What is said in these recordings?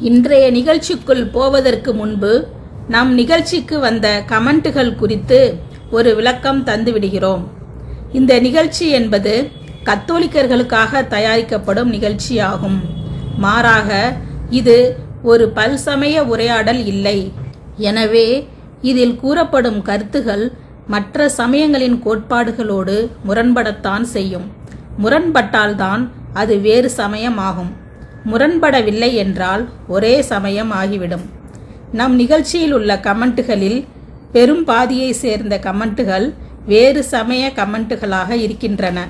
இன்றைய நிகழ்ச்சிக்குள் போவதற்கு முன்பு நம் நிகழ்ச்சிக்கு வந்த கமெண்ட்டுகள் குறித்து ஒரு விளக்கம் தந்துவிடுகிறோம் இந்த நிகழ்ச்சி என்பது கத்தோலிக்கர்களுக்காக தயாரிக்கப்படும் நிகழ்ச்சியாகும் மாறாக இது ஒரு பல்சமய உரையாடல் இல்லை. எனவே இதில் கூறப்படும் கருத்துகள் மற்ற சமயங்களின் கோட்பாடுகளோடு முரண்படத்தான் செய்யும். முரண்பட்டால்தான் அது வேறு சமயமாகும். முரண்படவில்லை என்றால் ஒரே சமயம் ஆகிவிடும். நம் நிகழ்ச்சியில் உள்ள கமெண்ட்டுகளில் பெரும் பாதியை சேர்ந்த கமெண்ட்டுகள் வேறு சமய கமெண்ட்டுகளாக இருக்கின்றன.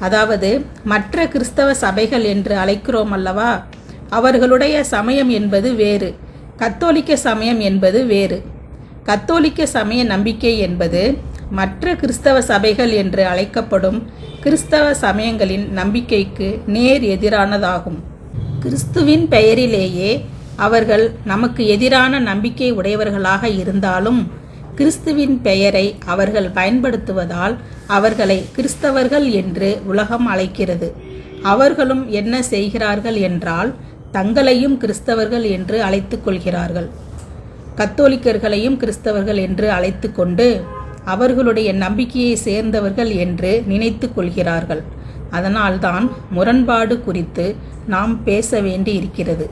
அதாவது மற்ற கிறிஸ்தவ சபைகள் என்று அழைக்கிறோம் அல்லவா? அவர்களுடைய சமயம் என்பது வேறு. கத்தோலிக்க சமயம் என்பது வேறு. கத்தோலிக்க சமய நம்பிக்கை என்பது மற்ற கிறிஸ்தவ சபைகள் என்று அழைக்கப்படும் கிறிஸ்தவ சமயங்களின் நம்பிக்கைக்கு நேர் எதிரானதாகும். கிறிஸ்துவின் பெயரிலேயே அவர்கள் நமக்கு எதிரான நம்பிக்கை உடையவர்களாக இருந்தாலும் கிறிஸ்துவின் பெயரை அவர்கள் பயன்படுத்துவதால் அவர்களை கிறிஸ்தவர்கள் என்று உலகம் அழைக்கிறது. அவர்களும் என்ன செய்கிறார்கள் என்றால் தங்களையும் கிறிஸ்தவர்கள் என்று அழைத்து கொள்கிறார்கள். கத்தோலிக்கர்களையும் கிறிஸ்தவர்கள் என்று அழைத்து கொண்டு அவர்களுடைய நம்பிக்கையை சேர்ந்தவர்கள் என்று நினைத்து கொள்கிறார்கள். அதனால்தான் முரண்பாடு குறித்து நாம் பேச வேண்டி இருக்கிறது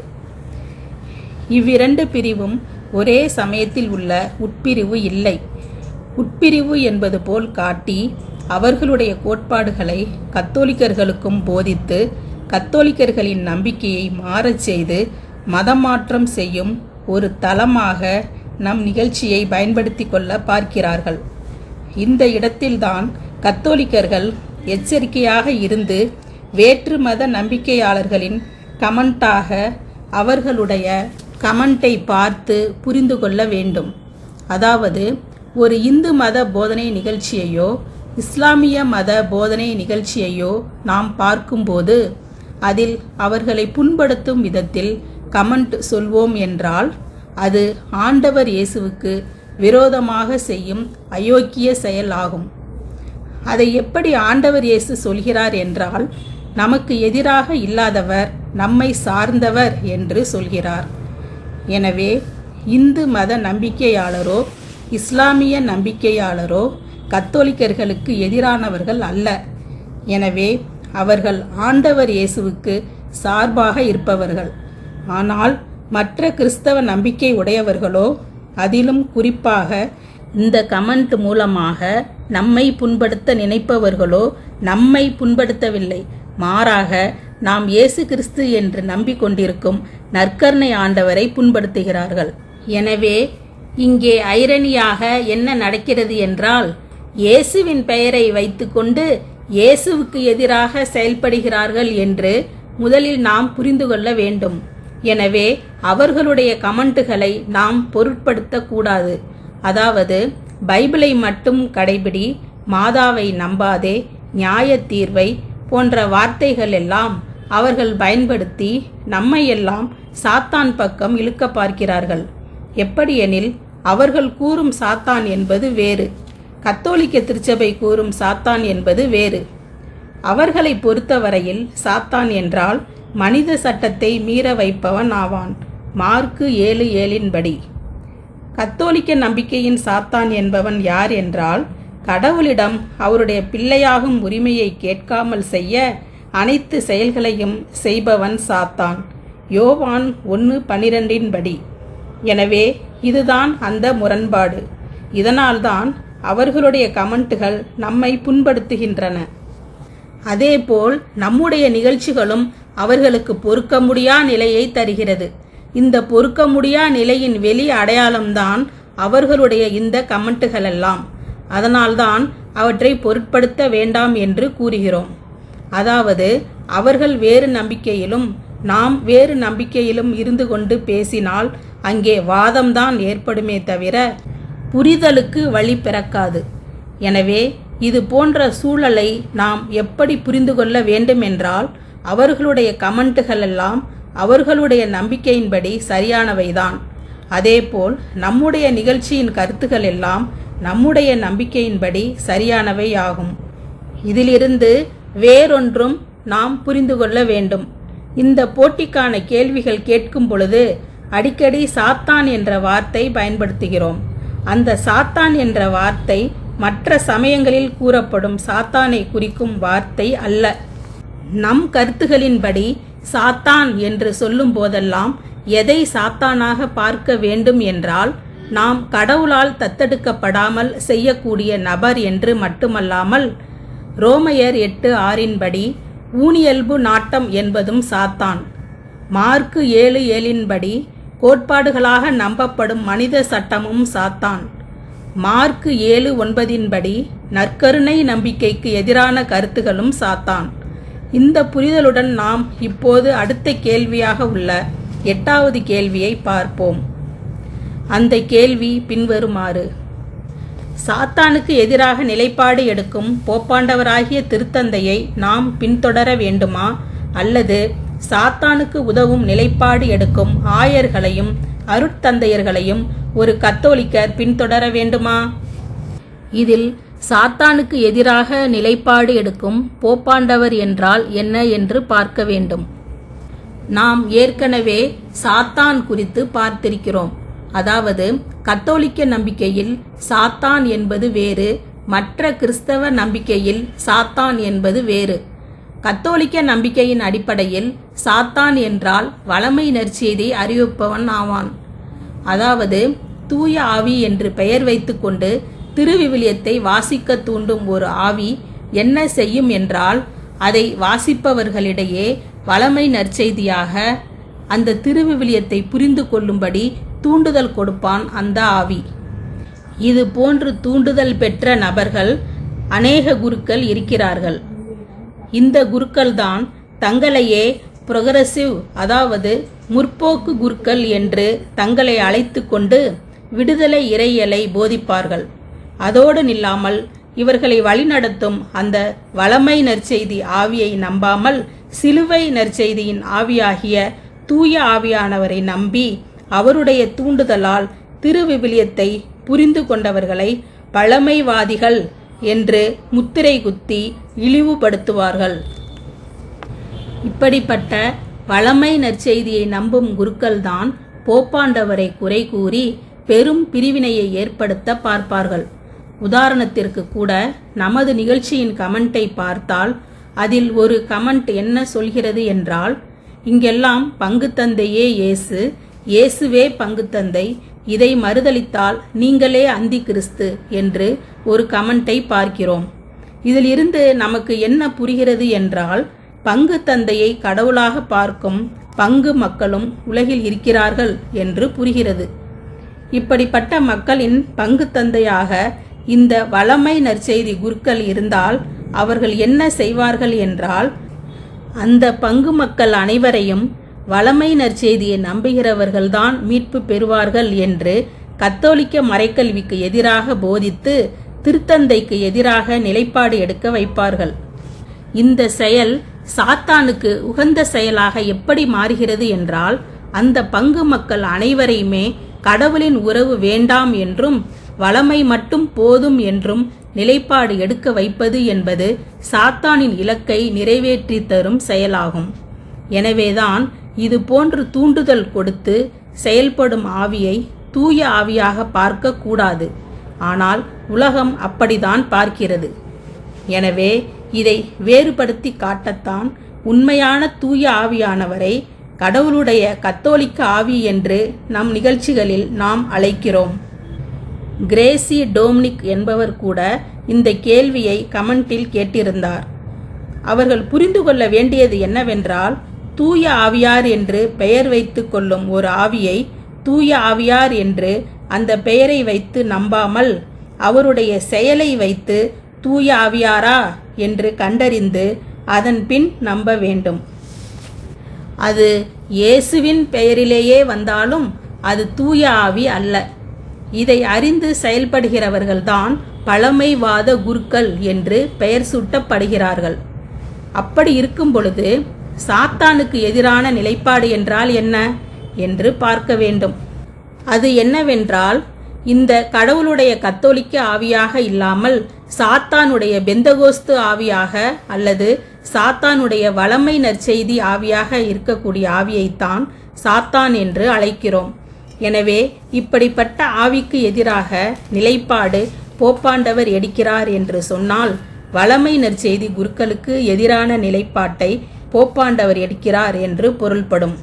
இவ்விரண்டு பிரிவும் ஒரே சமயத்தில் உள்ள உட்பிரிவு இல்லை. உட்பிரிவு என்பது போல் காட்டி அவர்களுடைய கோட்பாடுகளை கத்தோலிக்கர்களுக்கும் போதித்து கத்தோலிக்கர்களின் நம்பிக்கையை மாறச் செய்து மதமாற்றம் செய்யும் ஒரு தளமாக நம் நிகழ்ச்சியை பயன்படுத்தி கொள்ள பார்க்கிறார்கள். இந்த இடத்தில்தான் கத்தோலிக்கர்கள் எச்சரிக்கையாக இருந்து வேற்று மத நம்பிக்கையாளர்களின் கமெண்டாக அவர்களுடைய கமெண்டை பார்த்து புரிந்து கொள்ள வேண்டும். அதாவது ஒரு இந்து மத போதனை நிகழ்ச்சியையோ இஸ்லாமிய மத போதனை நிகழ்ச்சியையோ நாம் பார்க்கும்போது அதில் அவர்களை புண்படுத்தும் விதத்தில் கமெண்ட் சொல்வோம் என்றால் அது ஆண்டவர் இயேசுவுக்கு விரோதமாக செய்யும் அயோக்கிய செயல் ஆகும் அதை எப்படி ஆண்டவர் இயேசு சொல்கிறார் என்றால் நமக்கு எதிராக இல்லாதவர் நம்மை சார்ந்தவர் என்று சொல்கிறார். எனவே இந்து மத நம்பிக்கையாளரோ இஸ்லாமிய நம்பிக்கையாளரோ கத்தோலிக்கர்களுக்கு எதிரானவர்கள் அல்ல. எனவே அவர்கள் ஆண்டவர் இயேசுவுக்கு சார்பாக இருப்பவர்கள். ஆனால் மற்ற கிறிஸ்தவ நம்பிக்கை உடையவர்களோ அதிலும் குறிப்பாக இந்த கமெண்ட் மூலமாக நம்மை புண்படுத்த நினைப்பவர்களோ நம்மை புண்படுத்தவில்லை. மாறாக நாம் இயேசு கிறிஸ்து என்று நம்பிக்கொண்டிருக்கும் நற்கர்ணை ஆண்டவரை புண்படுத்துகிறார்கள். எனவே இங்கே ஐரணியாக என்ன நடக்கிறது என்றால் இயேசுவின் பெயரை வைத்துக்கொண்டு இயேசுவுக்கு எதிராக செயல்படுகிறார்கள் என்று முதலில் நாம் புரிந்து கொள்ள வேண்டும். எனவே அவர்களுடைய கமெண்ட்டுகளை நாம் பொருட்படுத்தக்கூடாது. அதாவது பைபிளை மட்டும் கடைபிடி மாதாவை நம்பாதே நியாய தீர்வை போன்ற வார்த்தைகள் எல்லாம் அவர்கள் பயன்படுத்தி நம்மையெல்லாம் சாத்தான் பக்கம் இழுக்க பார்க்கிறார்கள். எப்படியெனில் அவர்கள் கூறும் சாத்தான் என்பது வேறு. கத்தோலிக்க திருச்சபை கூறும் சாத்தான் என்பது வேறு. அவர்களை பொறுத்தவரையில் சாத்தான் என்றால் மனித சட்டத்தை மீற வைப்பவன் ஆவான். மார்க்கு ஏழு ஏழின்படி. கத்தோலிக்க நம்பிக்கையின் சாத்தான் என்பவன் யார் என்றால் கடவுளிடம் அவருடைய பிள்ளையாகும் உரிமையை கேட்காமல் செய்ய அனைத்து செயல்களையும் செய்பவன் சாத்தான். யோவான் ஒன்று பனிரெண்டின்படி எனவே இதுதான் அந்த முரண்பாடு. இதனால்தான் அவர்களுடைய கமெண்ட்டுகள் நம்மை புண்படுத்துகின்றன. அதேபோல் நம்முடைய நிகழ்ச்சிகளும் அவர்களுக்கு பொறுக்க முடியா நிலையை தருகிறது. இந்த பொறுக்க முடியா நிலையின் வெளி அடையாளம்தான் அவர்களுடைய இந்த கமெண்ட்டுகளெல்லாம். அதனால்தான் அவற்றை பொருட்படுத்த வேண்டாம் என்று கூறுகிறோம். அதாவது அவர்கள் வேறு நம்பிக்கையிலும் நாம் வேறு நம்பிக்கையிலும் இருந்து கொண்டு பேசினால் அங்கே வாதம்தான் ஏற்படுமே தவிர புரிதலுக்கு வழி பிறக்காது. எனவே இது போன்ற சூழலை நாம் எப்படி புரிந்து கொள்ள வேண்டுமென்றால் அவர்களுடைய கமெண்ட்டுகளெல்லாம் அவர்களுடைய நம்பிக்கையின்படி சரியானவைதான். அதேபோல் நம்முடைய நிகழ்ச்சியின் கருத்துக்கள் எல்லாம் நம்முடைய நம்பிக்கையின்படி சரியானவை ஆகும். இதிலிருந்து வேறொன்றும் நாம் புரிந்து கொள்ள வேண்டும். இந்த போட்டிக்கான கேள்விகள் கேட்கும் பொழுது அடிக்கடி சாத்தான் என்ற வார்த்தை பயன்படுத்துகிறோம். அந்த சாத்தான் என்ற வார்த்தை மற்ற சமயங்களில் கூறப்படும் சாத்தானை குறிக்கும் வார்த்தை அல்ல. நம் கருத்துகளின்படி சாத்தான் என்று சொல்லும் போதெல்லாம் எதை சாத்தானாக பார்க்க வேண்டும் என்றால் நாம் கடவுளால் தத்தெடுக்கப்படாமல் செய்யக்கூடிய நபர் என்று மட்டுமல்லாமல் ரோமையர் எட்டு ஆறின்படி ஊனியல்பு நாட்டம் என்பதும் சாத்தான். மார்க்கு ஏழு ஏழின்படி கோட்பாடுகளாக நம்பப்படும் மனித சட்டமும் சாத்தான். மார்க்கு ஏழு ஒன்பதின்படி நற்கருணை நம்பிக்கைக்கு எதிரான கருத்துகளும் சாத்தான். இந்த புரிதலுடன் நாம் இப்போது அடுத்த கேள்வியாக உள்ள எட்டாவது கேள்வியை பார்ப்போம். அந்த கேள்வி பின்வருமாறு. சாத்தானுக்கு எதிராக நிலைப்பாடு எடுக்கும் போப்பாண்டவராகிய திருத்தந்தையை நாம் பின்தொடர வேண்டுமா? அல்லது சாத்தானுக்கு உதவும் நிலைப்பாடு எடுக்கும் ஆயர்களையும் அருட்தந்தையர்களையும் ஒரு கத்தோலிக்கர் பின்தொடர வேண்டுமா? இதில் சாத்தானுக்கு எதிராக நிலைப்பாடு எடுக்கும் போப்பாண்டவர் என்றால் என்ன என்று பார்க்க வேண்டும். நாம் ஏற்கனவே சாத்தான் குறித்து பார்த்திருக்கிறோம். அதாவது கத்தோலிக்க நம்பிக்கையில் சாத்தான் என்பது வேறு மற்ற கிறிஸ்தவ நம்பிக்கையில் சாத்தான் என்பது வேறு. கத்தோலிக்க நம்பிக்கையின் அடிப்படையில் சாத்தான் என்றால் வளமை நற்செய்தி அறிவிப்பவன் ஆவான். அதாவது தூய ஆவி என்று பெயர் வைத்துக்கொண்டு திருவிவிலியத்தை வாசிக்க தூண்டும் ஒரு ஆவி என்ன செய்யும் என்றால் அதை வாசிப்பவர்களிடையே வளமை நற்செய்தியாக அந்த திருவிவிலியத்தை புரிந்து கொள்ளும்படி தூண்டுதல் கொடுப்பான் அந்த ஆவி. இது போன்று தூண்டுதல் பெற்ற நபர்கள் அநேக குருக்கள் இருக்கிறார்கள். இந்த குருக்கள்தான் தங்களையே புரொகரசிவ் அதாவது முற்போக்கு குருக்கள் என்று தங்களை அழைத்து கொண்டு விடுதலை இறையலை போதிப்பார்கள். அதோடு நில்லாமல் இவர்களை வழிநடத்தும் அந்த வளமை நற்செய்தி ஆவியை நம்பாமல் சிலுவை நற்செய்தியின் ஆவியாகிய தூய ஆவியானவரை நம்பி அவருடைய தூண்டுதலால் திருவிவிலியத்தை புரிந்து கொண்டவர்களை பழமைவாதிகள் என்று முத்திரை குத்தி இழிவுபடுத்துவார்கள். இப்படிப்பட்ட பழமை நற்செய்தியை நம்பும் குருக்கள்தான் போப்பாண்டவரை குறை கூறி பெரும் பிரிவினையை ஏற்படுத்த பார்ப்பார்கள். உதாரணத்திற்கு கூட நமது நிகழ்ச்சியின் கமெண்ட்டை பார்த்தால் அதில் ஒரு கமெண்ட் என்ன சொல்கிறது என்றால் இங்கெல்லாம் பங்குத்தந்தையே இயேசு இயேசுவே பங்குத்தந்தை இதை மறுதளித்தால் நீங்களே அந்தி கிறிஸ்து என்று ஒரு கமெண்ட்டை பார்க்கிறோம். இதில் இருந்து நமக்கு என்ன புரிகிறது என்றால் பங்கு தந்தையை கடவுளாக பார்க்கும் பங்கு மக்களும் உலகில் இருக்கிறார்கள் என்று புரிகிறது. இப்படிப்பட்ட மக்களின் பங்கு தந்தையாக இந்த வளமை நற்செய்தி குருக்கள் இருந்தால் அவர்கள் என்ன செய்வார்கள் என்றால் அந்த பங்கு மக்கள் அனைவரையும் வளமை நற்செய்தியை நம்புகிறவர்கள்தான் மீட்பு பெறுவார்கள் என்று கத்தோலிக்க மறைக்கல்விக்கு எதிராக போதித்து திருத்தந்தைக்கு எதிராக நிலைப்பாடு எடுக்க வைப்பார்கள். இந்த செயல் சாத்தானுக்கு உகந்த செயலாக எப்படி மாறுகிறது என்றால் அந்த பங்கு மக்கள் அனைவரையுமே கடவுளின் உறவு வேண்டாம் என்றும் வளமை மட்டும் போதும் என்றும் நிலைப்பாடு எடுக்க வைப்பது என்பது சாத்தானின் இலக்கை நிறைவேற்றி தரும் செயலாகும். எனவேதான் இது போன்று தூண்டுதல் கொடுத்து செயல்படும் ஆவியை தூய ஆவியாக பார்க்க கூடாது. ஆனால் உலகம் அப்படிதான் பார்க்கிறது. எனவே இதை வேறுபடுத்தி காட்டத்தான் உண்மையான தூய ஆவியானவரை கடவுளுடைய கத்தோலிக்க ஆவி என்று நம் நிகழ்ச்சிகளில் நாம் அழைக்கிறோம். கிரேசி டோம்னிக் என்பவர் கூட இந்த கேள்வியை கமெண்டில் கேட்டிருந்தார். அவர்கள் புரிந்து கொள்ள வேண்டியது என்னவென்றால் தூய ஆவியார் என்று பெயர் வைத்து கொள்ளும் ஒரு ஆவியை தூய ஆவியார் என்று அந்த பெயரை வைத்து நம்பாமல் அவருடைய செயலை வைத்து தூய ஆவியாரா என்று கண்டறிந்து அதன் பின் நம்ப வேண்டும். அது இயேசுவின் பெயரிலேயே வந்தாலும் அது தூய ஆவி அல்ல. இதை அறிந்து செயல்படுகிறவர்கள்தான் பழமைவாத குருக்கள் என்று பெயர் சூட்டப்படுகிறார்கள். அப்படி இருக்கும் பொழுது சாத்தானுக்கு எதிரான நிலைப்பாடு என்றால் என்ன? என்று பார்க்க வேண்டும். அது என்னவென்றால் இந்த கடவுளுடைய கத்தோலிக்க ஆவியாக இல்லாமல் சாத்தானுடைய பெந்தகோஸ்து ஆவியாக அல்லது சாத்தானுடைய வளமை நற்செய்தி ஆவியாக இருக்கக்கூடிய ஆவியைத்தான் சாத்தான் என்று அழைக்கிறோம். எனவே இப்படிப்பட்ட ஆவிக்கு எதிராக நிலைப்பாடு போப்பாண்டவர் எடுக்கிறார் என்று சொன்னால் வளமை நற்செய்தி குருக்களுக்கு எதிரான நிலைப்பாட்டை போப்பாண்டவர் எடுக்கிறார் என்று பொருள்படும்.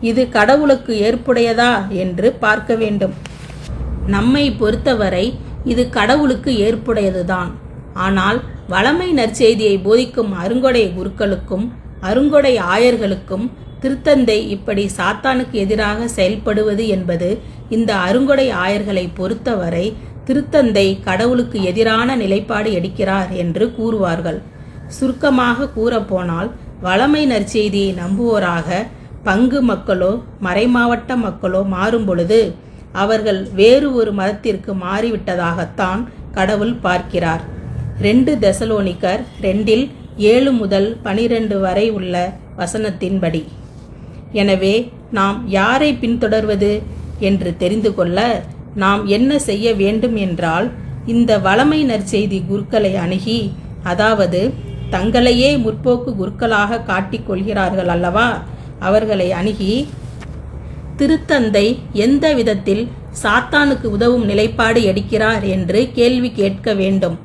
இது கடவுளுக்கு ஏற்புடையதா என்று பார்க்க வேண்டும். நம்மை பொறுத்தவரை இது கடவுளுக்கு ஏற்புடையதுதான். ஆனால் வளமை நற்செய்தியை போதிக்கும் அருங்கொடை குருக்களுக்கும் அருங்கொடை ஆயர்களுக்கும் திருத்தந்தை இப்படி சாத்தானுக்கு எதிராக செயல்படுவது என்பது இந்த அருங்கொடை ஆயர்களை பொறுத்தவரை திருத்தந்தை கடவுளுக்கு எதிரான நிலைப்பாடு எடுக்கிறார் என்று கூறுவார்கள். சுருக்கமாக கூறப்போனால் வளமை நற்செய்தியை நம்புவோராக பங்கு மக்களோ மறைமாவட்ட மக்களோ மாறும் பொழுது அவர்கள் வேறு ஒரு மதத்திற்கு மாறிவிட்டதாகத்தான் கடவுள் பார்க்கிறார். ரெண்டு தெசலோனிக்கர் ரெண்டில் ஏழு முதல் பனிரெண்டு வரை உள்ள வசனத்தின்படி. எனவே நாம் யாரை பின்தொடர்வது என்று தெரிந்து கொள்ள நாம் என்ன செய்ய வேண்டும் என்றால் இந்த வளமை நற்செய்தி குருக்களை அணுகி அதாவது தங்களையே முற்போக்கு குருக்களாக காட்டிக் கொள்கிறார்கள் அல்லவா அவர்களை அணுகி திருத்தந்தை எந்த விதத்தில் சாத்தானுக்கு உதவும் நிலைப்பாடு எடுக்கிறார் என்று கேள்வி கேட்க வேண்டும்.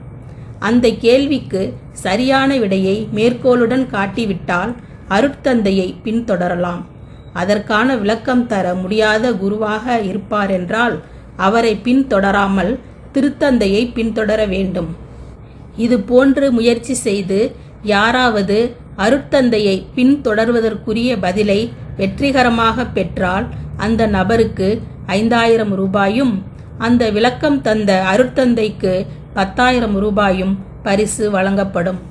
அந்த கேள்விக்கு சரியான விடையை மேற்கோளுடன் காட்டிவிட்டால் அருட்தந்தையை பின்தொடரலாம். அதற்கான விளக்கம் தர முடியாத குருவாக இருப்பார் என்றால் அவரை பின்தொடராமல் திருத்தந்தையை பின்தொடர வேண்டும். இது போன்று முயற்சி செய்து யாராவது அருட்தந்தையை பின்தொடர்வதற்குரிய பதிலை வெற்றிகரமாக பெற்றால் அந்த நபருக்கு ஐந்தாயிரம் ரூபாயும் அந்த விளக்கம் தந்த அருட்தந்தைக்கு பத்தாயிரம் ரூபாயும் பரிசு வழங்கப்படும்.